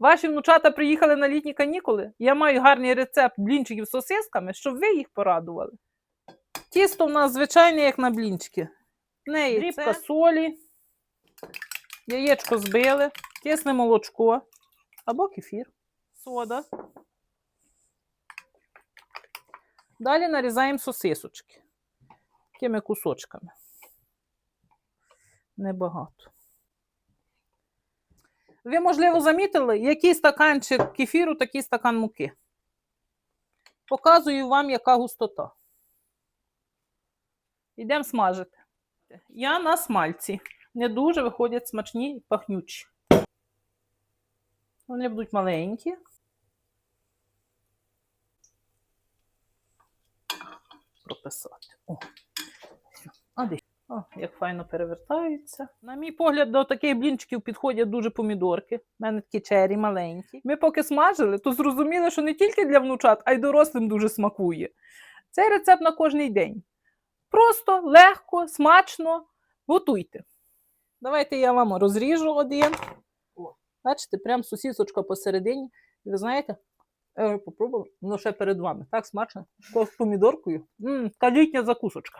Ваші внучата приїхали на літні канікули. Я маю гарний рецепт блінчиків з сосисками, щоб ви їх порадували. Тісто в нас звичайне, як на блінчики. В неї дрібка солі, яєчко збили, кисне молочко або кефір, сода. Далі нарізаємо сосисочки такими кусочками. Небагато. Ви, можливо, замітили, який стаканчик кефіру, такий стакан муки. Показую вам, яка густота. Йдемо смажити. Я на смальці. Не дуже виходять смачні і пахнючі. Вони будуть маленькі. Прописати. О. Як файно перевертаються. На мій погляд, до таких блінчиків підходять дуже помідорки. У мене такі чері маленькі. Ми поки смажили, то зрозуміли, що не тільки для внучат, а й дорослим дуже смакує. Цей рецепт на кожний день. Просто, легко, смачно. Готуйте. Давайте я вам розріжу один. О, бачите, прям сусісочка посередині. І ви знаєте, я вже попробувала, воно ще перед вами. Так смачно. З помідоркою. М, така літня закусочка.